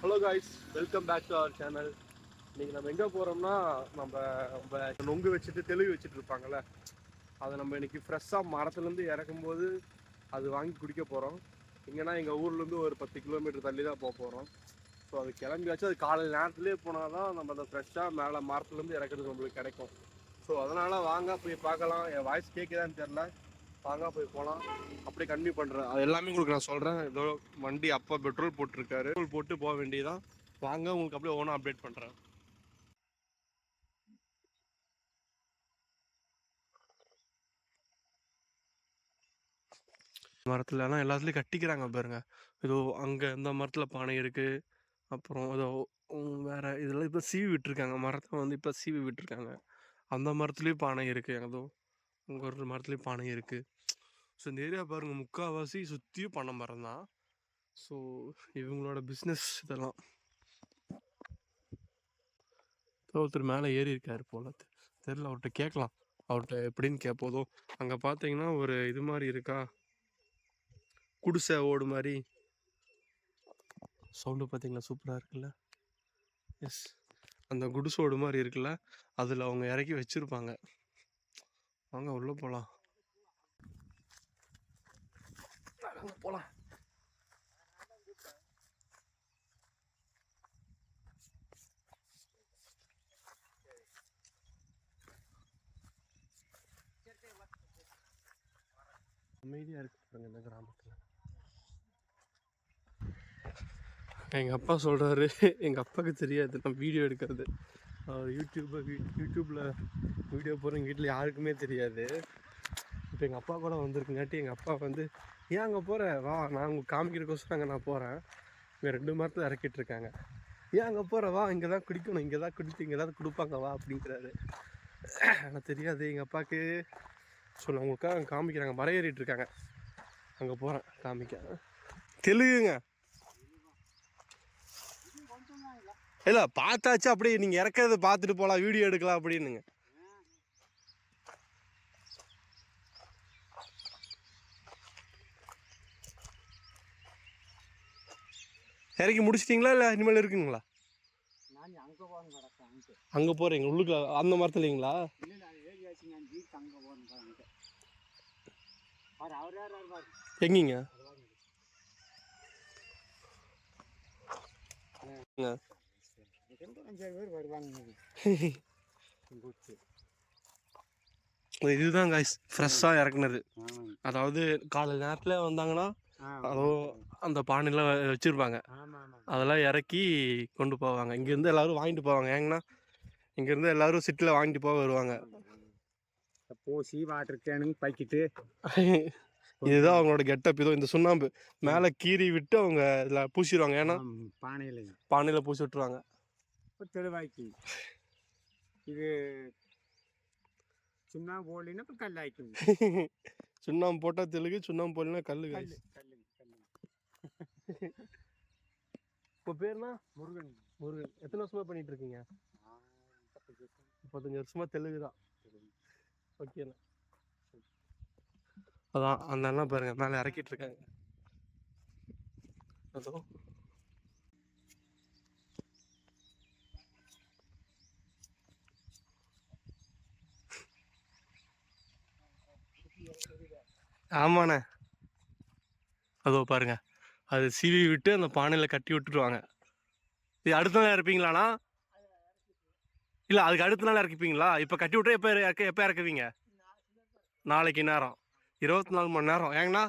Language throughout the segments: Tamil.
Hello guys welcome back to our channel இன்றைக்கி நம்ம எங்கே போகிறோம்னா நம்ம நம்ம நொங்கு வச்சுட்டு தெளிவு வச்சுட்டு இருப்பாங்கல்ல? அதை நம்ம இன்னைக்கு ஃப்ரெஷ்ஷாக மரத்துலேருந்து இறக்கும்போது அது வாங்கி குடிக்க போகிறோம் இங்கேனா எங்கள் ஊர்லேருந்து ஒரு பத்து கிலோமீட்டர் தள்ளி தான் போக போகிறோம் ஸோ அது கிளம்பி வச்சு அது காலை நேரத்துலேயே போனால் தான் நம்ம அதை ஃப்ரெஷ்ஷாக மேலே மரத்துலேருந்து இறக்குறது நம்மளுக்கு கிடைக்கும். ஸோ அதனால் வாங்க போய் பார்க்கலாம். என் வாய்ஸ் கேட்குதான்னு தெரில வாங்க போய் போகலாம் அப்படியே கன்வியூ பண்ணுறேன் அது எல்லாமே உங்களுக்கு நான் சொல்கிறேன் ஏதோ வண்டி அப்பா பெட்ரோல் போட்டிருக்காரு. பெட்ரோல் போட்டு போக வேண்டியதான் வாங்க உங்களுக்கு அப்படியே ஓனாக அப்டேட் பண்ணுறேன் மரத்துலலாம் எல்லாத்துலேயும் கட்டிக்கிறாங்க பாருங்க. ஏதோ அங்கே இந்த மரத்தில் பானை இருக்குது அப்புறம் ஏதோ வேறு வேற இதெல்லாம் இப்போ சீவி விட்டுருக்காங்க. மரத்தை வந்து இப்போ சீவி விட்டுருக்காங்க. அந்த மரத்துலேயும் பானை இருக்குது ஏதோ உங்கள் ஒரு மரத்துலேயும் பானை இருக்குது ஸோ இந்த ஏரியா பாருங்கள் முக்கால்வாசி சுற்றியும் பண்ண மரம் தான். ஸோ இவங்களோட பிஸ்னஸ் இதெல்லாம். ஒருத்தர் மேலே ஏறி இருக்காரு போல. தெரில அவர்கிட்ட கேட்கலாம். அவர்கிட்ட எப்படின்னு கேட்போதோ அங்கே பார்த்தீங்கன்னா ஒரு இது மாதிரி இருக்கா? குடிசை ஓடு மாதிரி. சவுண்டு பார்த்தீங்களா சூப்பராக இருக்குல்ல? எஸ் அந்த குடிசோடு மாதிரி இருக்குல்ல? அதில் அவங்க இறக்கி வச்சுருப்பாங்க. வாங்க உள்ளே போகலாம் வாங்க போகலாம் அமைதியாக இருக்கு பாருங்க இந்த கிராமத்தில் எங்கள் அப்பா சொல்கிறாரு எங்கள் அப்பாவுக்கு தெரியாது. நான் வீடியோ எடுக்கிறது. அவர் யூடியூப்பை யூடியூப்பில் வீடியோ போகிற எங்கள் வீட்டில் யாருக்குமே தெரியாது. இப்போ எங்கள் அப்பா கூட வந்திருக்குங்காட்டி எங்கள் அப்பா வந்து ஏன் அங்கே போகிற வா நான் உங்களுக்கு காமிக்கிறக்கோசரம் அங்கே நான் போகிறேன் இங்கே ரெண்டு மரத்தில் இறக்கிட்டு இருக்காங்க. ஏன் அங்கே போகிற வா இங்கே தான் குடிக்கணும் இங்கே தான் குடித்து இங்கே தான் கொடுப்பாங்க வா அப்படிங்கிறாரு. ஆனால் தெரியாது எங்கள் அப்பாவுக்கு சொல்ல நான் அங்கே காமிக்கிறாங்க மரம் ஏறிட்டு இருக்காங்க. அங்கே போகிறேன் காமிக்க. தெலுங்குங்க. இல்லை பார்த்தாச்சு அப்படியே நீங்கள் இறக்கிறத பார்த்துட்டு போகலாம் வீடியோ எடுக்கலாம் அப்படின்னுங்க. இறக்கி முடிச்சிட்டிங்களா இல்லை இனிமேல் இருக்குங்களா? அங்கே போகிறீங்க உள்ளுக்குள்ள அந்த மரத்துலைங்களா எங்கீங்க? இதுதான் காய்ஸ் ஃப்ரெஷ்ஷாக இறக்குனது. அதாவது காலை நேரத்தில் வந்தாங்கன்னா ஆ அதோ அந்த பானைலாம் வச்சுருப்பாங்க. அதெல்லாம் இறக்கி கொண்டு போவாங்க. இங்கேருந்து எல்லாரும் வாங்கிட்டு போவாங்க. ஏங்கன்னா இங்கேருந்து எல்லாரும் சிட்டியில் வாங்கிட்டு போக வருவாங்க. போசி வாட்டர் கேனுங்க பைக்கிட்டு இதுதான் அவங்களோட கெட்டப். இதோ இந்த சுண்ணாம்பு. மேலே கீறி விட்டு அவங்க இதில் பூசிடுவாங்க. ஏன்னா பானையில் பானையில் பூசி விட்டுருவாங்க. தெளிவாக்கி. இது சுண்ணாம்பு போடலின்னா இப்போ கல் ஆயிக்கும் சுண்ணாம்பு போட்டால் தெலுங்கு சுண்ணாம்பு போடலனா கல் கல் இப்போ பேர்னா? முருகன். முருகன். எத்தனை வருஷமா பண்ணிட்டு இருக்கீங்க முப்பத்தஞ்சு வருஷம் முப்பத்தஞ்சு வருஷமா தெலுங்கு தான். ஓகேண்ணா அதான் அந்த அண்ணா பாருங்க மேலே இறக்கிட்டு இருக்காங்க அதோ ஆமாண்ணே. அதோ பாருங்க. அது சீவி விட்டு அந்த பானையில் கட்டி விட்டுருவாங்க. இது அடுத்த நாள் இறப்பீங்களாண்ணா? இல்லை அதுக்கு அடுத்த நாள் இறக்கிப்பீங்களா? இப்போ கட்டி விட்டு எப்போ இறக்க எப்போ இறக்குவீங்க? நாளைக்கு நேரம். இருபத்தி நாலு மணி நேரம். ஏங்கண்ணா?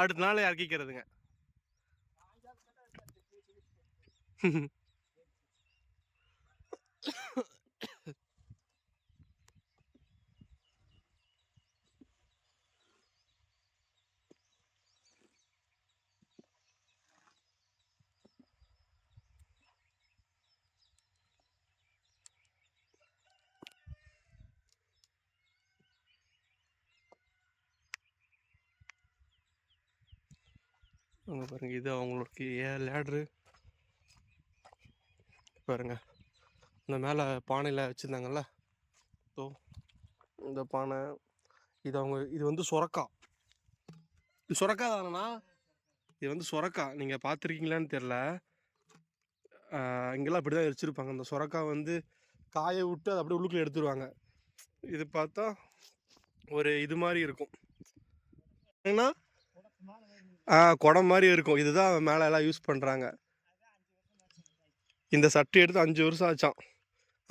அடுத்த நாள் இறக்கிக்கிறதுங்க. அங்கே பாருங்கள் இது அவங்களுக்கு ஏ லேட்ரு பாருங்க இந்த மேலே பானையில் வச்சுருந்தாங்கல்ல? ஸோ இந்த பானை இது அவங்க இது வந்து சுரக்கா. இது சுரக்கா தானண்ணா? இது வந்து சுரக்கா. நீங்கள் பார்த்துருக்கீங்களான்னு தெரில இங்கெல்லாம் இப்படி தான் எரிச்சிருப்பாங்க. அந்த சுரக்கா வந்து காய விட்டு அதை அப்படியே உள்ளுக்குள்ளே எடுத்துருவாங்க. இது பார்த்தா ஒரு இது மாதிரி இருக்கும். ஏன்னா ஆ குடம் மாதிரி இருக்கும். இதுதான் மேலே எல்லாம் யூஸ் பண்ணுறாங்க இந்த சட்டு எடுத்து அஞ்சு வருஷம் ஆச்சான்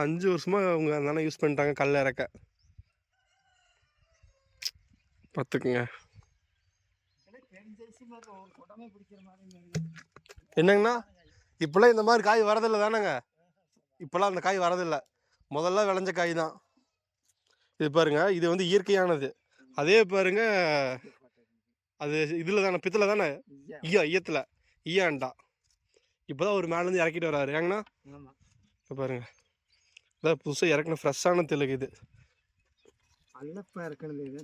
அஞ்சு வருஷமாக அவங்க அதனால யூஸ் பண்ணிட்டாங்க கல் இறக்க. பார்த்துக்குங்க என்னங்கண்ணா? இப்போல்லாம் இந்த மாதிரி காய் வரதில்லை தானேங்க? இப்போல்லாம் அந்த காய் வரதில்லை. முதல்ல விளைஞ்ச காய் தான். இது பாருங்க இது வந்து இயற்கையானது. அதே பாருங்க அது இதில் தானே பித்தளை தானே? ஈயா ஈயத்தில் ஈயாண்டா இப்போ தான் ஒரு மேலேருந்து இறக்கிட்டு வராரு ஏங்கண்ணா? இப்போ பாருங்க. இதான் புதுசாக இறக்குன ஃப்ரெஷ்ஷான தெலுங்கு இது. அல்லப்பா இருக்கிறது இது.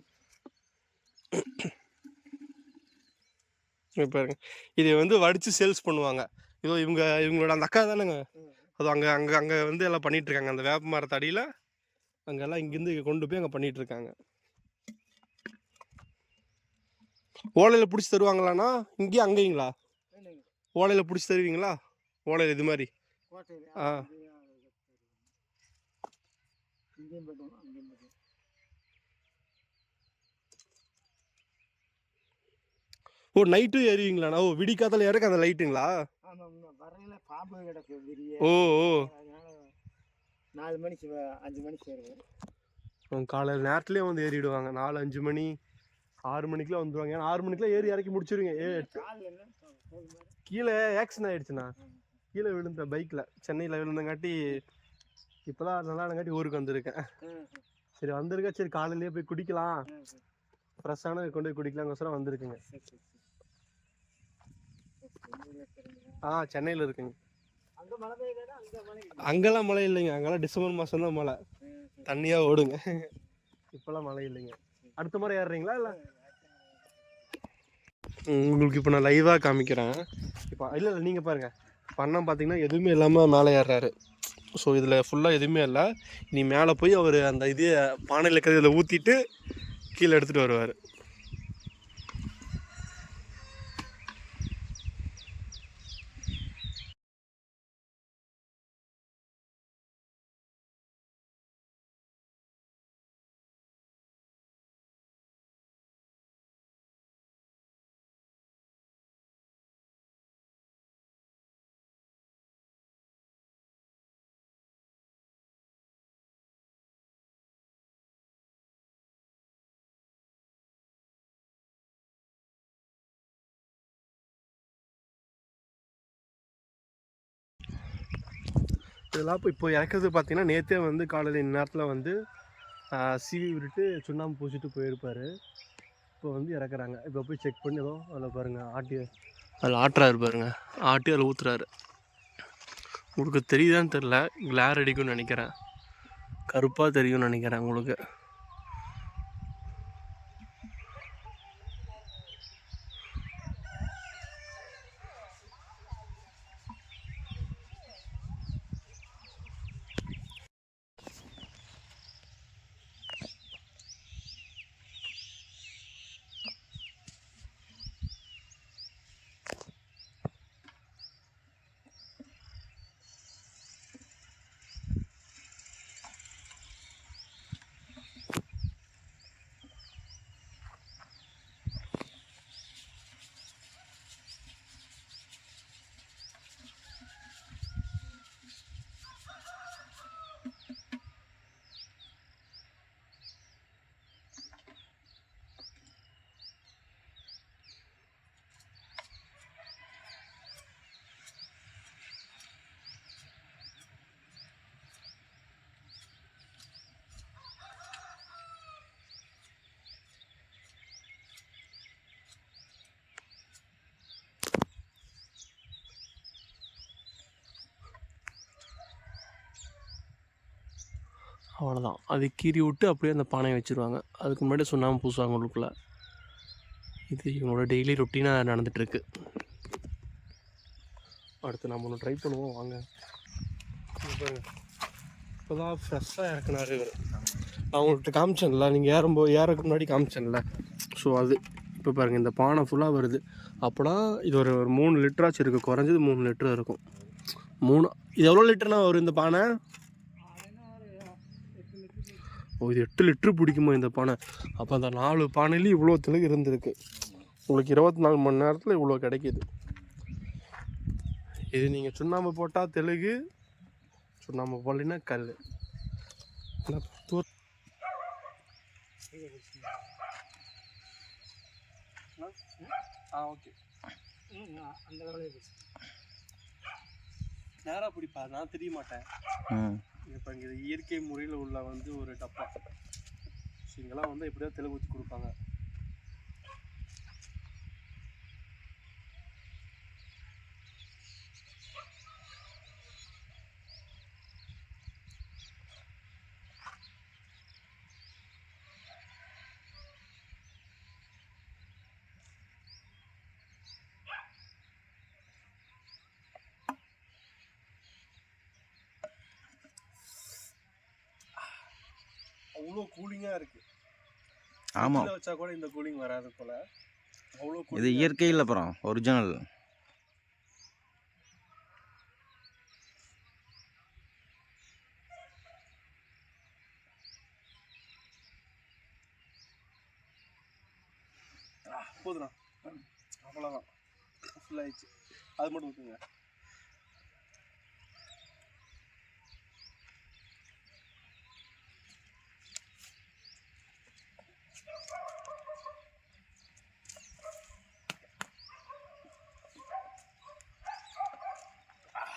பாருங்க. இதை வந்து வடித்து சேல்ஸ் பண்ணுவாங்க. இதோ இவங்க இவங்களோட அந்த அக்கா தானேங்க. அது அங்கே அங்கே அங்கே வந்து எல்லாம் பண்ணிட்டு இருக்காங்க. அந்த வேப்ப மரத்து அடியில் அங்கெல்லாம் இங்கேருந்து கொண்டு போய் அங்கே பண்ணிட்டு இருக்காங்க ஓலையில் பிடிச்சி தருவாங்களாண்ணா? இங்கேயே அங்கேங்களா இல்லைங்க. ஓலையில் பிடிச்சி தருவீங்களா? ஓலையில் இது மாதிரி. ஆ. இங்கேயும் ஓ நைட்டும் ஏறுவீங்களாண்ணா? ஓ விடிக்காத்தால இறக்க அந்த லைட்டுங்களா? ஓ ஓ. நாலு மணிக்கு அஞ்சு மணிக்கு காலையில் நேரத்துலேயே வந்து ஏறிடுவாங்க. நாலு அஞ்சு மணி. ஆறு மணிக்கெலாம் வந்துடுவாங்க ஏன்னா ஆறு மணிக்கெலாம் ஏறி இறக்கி முடிச்சிருங்க ஏ. கீழே ஆக்சிடென்ட் ஆயிடுச்சுண்ணா. கீழே விழுந்த பைக்கில் சென்னையில் விழுந்தங்காட்டி இப்போதான் நல்லா இருந்தங்காட்டி ஊருக்கு வந்திருக்கேன். சரி வந்திருக்கேன் சரி காலையிலேயே போய் குடிக்கலாம். ஃப்ரெஷ்ஷான கொண்டு போய் குடிக்கலாங்கோசரம் வந்திருக்குங்க? ஆ சென்னையில் இருக்குங்க? அங்கெல்லாம் மழை இல்லைங்க. அங்கெல்லாம் டிசம்பர் மாதம் தான் மழை. தண்ணியாக ஓடுங்க. இப்போல்லாம் மழை இல்லைங்க. அடுத்த முறை ஏறுறீங்களா இல்லை? உங்களுக்கு இப்போ நான் லைவாக காமிக்கிறேன். இப்போ இல்லை இல்லை நீங்கள் பாருங்கள் அண்ணன் பார்த்தீங்கன்னா எதுவுமே இல்லாமல் மேலே ஏறுறாரு. ஸோ இதில் ஃபுல்லாக எதுவுமே இல்லை. நீ மேலே போய் அவர் அந்த இது பானையில் இருக்கிறது இதில் ஊற்றிட்டு கீழே எடுத்துகிட்டு வருவார். இதெல்லாம் இப்போ இப்போ இறக்குறது பார்த்தீங்கன்னா நேற்றே வந்து காலையில் இந்நேரத்தில் வந்து சீவி விட்டுட்டு சுண்ணாம்பு பூசிட்டு போயிருப்பார். இப்போ வந்து இறக்குறாங்க. இப்போ போய் செக் பண்ணி ஏதோ அதில் பாருங்கள் ஆட்டி அதில் ஆட்டுறாரு பாருங்க. ஆட்டி அதில் ஊற்றுறாரு உங்களுக்கு தெரியுதான்னு தெரில கிளார் அடிக்கும்னு நினைக்கிறேன். கருப்பாக தெரியும்னு நினைக்கிறேன் உங்களுக்கு. அவ்வளோதான் அது கீறி விட்டு அப்படியே அந்த பானையை வச்சுருவாங்க. அதுக்கு முன்னாடி சுண்ணாம்பு பூசுவாங்க உள்ளுக்குள்ளே இது இவங்களோட டெய்லி ரொட்டீனாக நடந்துகிட்ருக்கு அடுத்து நம்ம ஒன்று ட்ரை பண்ணுவோம். வாங்க. இப்போ தான் இப்போதான் ஃப்ரெஷ்ஷாக இறக்குனாரு இவர். அவங்கள்ட்ட காமிச்சேன்ல. நீங்கள் ஏறும்போது ஏறக்கு முன்னாடி காமிச்சேன்ல. ஸோ அது இப்போ பாருங்கள் இந்த பானை ஃபுல்லாக வருது. அப்போனா இது ஒரு ஒரு மூணு லிட்டராச்சும் இருக்குது குறைஞ்சது மூணு லிட்டர் இருக்கும். மூணு இது எவ்வளோ லிட்டர்னா வரும் இந்த பானை? இது எட்டு லிட்டரு பிடிக்குமா இந்த பானை? அப்போ அந்த நாலு பானையிலையும் இவ்வளோ தெலுங்கு இருந்திருக்கு. உங்களுக்கு இருபத்தி நாலு மணி நேரத்தில் இவ்வளோ கிடைக்கிது. இது நீங்கள் சுண்ணாம்பு போட்டால் தெலுங்கு சுண்ணாம்பு போடலைன்னா கல். ஆ ஓகே அந்த வேலையை போச்சு நேராக பிடிப்பா நான் தெரிய மாட்டேன். ம். இப்போ இங்கே இயற்கை முறையில் உள்ள வந்து ஒரு டப்பா. ஸோ இங்கெல்லாம் வந்து எப்படியோ தெலுங்கு ஊற்றி கொடுப்பாங்க. அவ்வளோ கூலிங்காக இருக்குது ஆமாம் வச்சா கூட இந்த கூலிங் வராது போல. அவ்வளோ இது இயற்கையில் அப்புறம் ஒரிஜினல் போதுண்ணா. அவ்வளோதான். ஃபுல் ஆயிடுச்சு. அது மட்டும் ஊற்றுங்க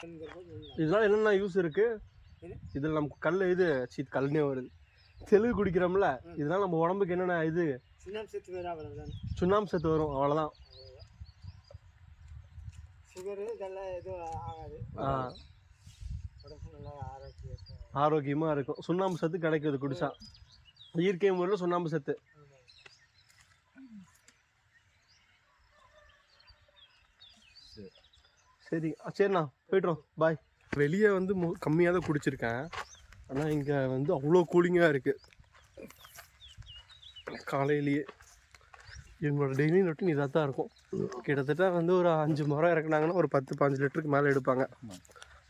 இதனால என்னென்ன யூஸ் இருக்கு? இதில் நமக்கு கல் இது சீ கல்னே வருது. தெலுங்கு குடிக்கிறோம்ல இதனால நம்ம உடம்புக்கு என்னென்ன இது? சுண்ணாம்பு சத்து வரும் அவ்வளோதான் சுகரு இதெல்லாம் எதுவும் ஆகாது. ஆ, உடம்பு நல்லா ஆரோக்கியம் ஆரோக்கியமா இருக்கும். சுண்ணாம்பு சத்து கிடைக்குது குடிச்சா. இயற்கை முறையில் சுண்ணாம்பு சத்து சரி சரிண்ணா போய்ட்றோம் பாய் வெளியே வந்து மு கம்மியாக தான் குடிச்சிருக்கேன். ஆனால் இங்கே வந்து அவ்வளோ கூலிங்காக இருக்குது காலையிலேயே என்னோடய டெய்லி ரொட்டீன் இதாக தான் இருக்கும். கிட்டத்தட்ட வந்து ஒரு அஞ்சு மரம் இறக்குனாங்கன்னா ஒரு பத்து பாஞ்சு லிட்டருக்கு மேலே எடுப்பாங்க.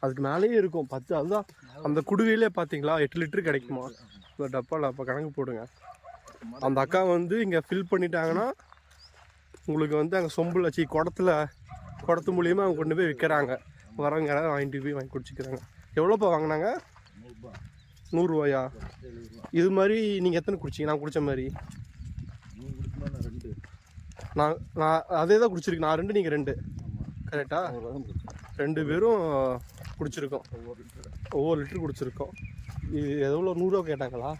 அதுக்கு மேலேயே இருக்கும். பத்து அதுதான் அந்த குடுவையிலே பார்த்தீங்களா எட்டு லிட்டரு கிடைக்குமா? இந்த டப்பாவில் அப்போ கணக்கு போடுங்க. அந்த அக்கா வந்து இங்கே ஃபில் பண்ணிட்டாங்கன்னா உங்களுக்கு வந்து அங்கே சொம்பில் வச்சு குடத்துல குடத்து மூலியமாக அவங்க கொண்டு போய் விற்கிறாங்க. வரவங்க யாராவது வாங்கிட்டு போய் வாங்கி குடிச்சிக்கிறாங்க. எவ்வளோப்பா வாங்கினாங்க? நூறுரூவாயா? இது மாதிரி நீங்கள் எத்தனை குடிச்சிங்க? நான் குடித்த மாதிரி. நான் நான் அதே தான் குடிச்சிருக்கேன். நான் ரெண்டு நீங்கள் ரெண்டு. கரெக்டா ரெண்டு பேரும் குடிச்சிருக்கோம். ஒவ்வொரு லிட்டர் குடிச்சிருக்கோம். இது எவ்வளோ? நூறுரூவா கேட்டாங்களா?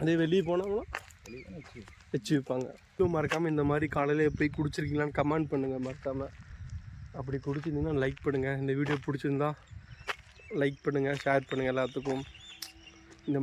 அதே வெளியே போனாங்களா வச்சு. விற்பாங்க. இன்னும் மறக்காமல் இந்த மாதிரி காலையில் போய் குடிச்சிருக்கீங்களான்னு கமெண்ட் பண்ணுங்கள் மறக்காமல் அப்படி பிடிச்சிருந்தீங்கன்னா லைக் பண்ணுங்கள் இந்த வீடியோ பிடிச்சிருந்தா லைக் பண்ணுங்கள் ஷேர் பண்ணுங்கள் எல்லாத்துக்கும்.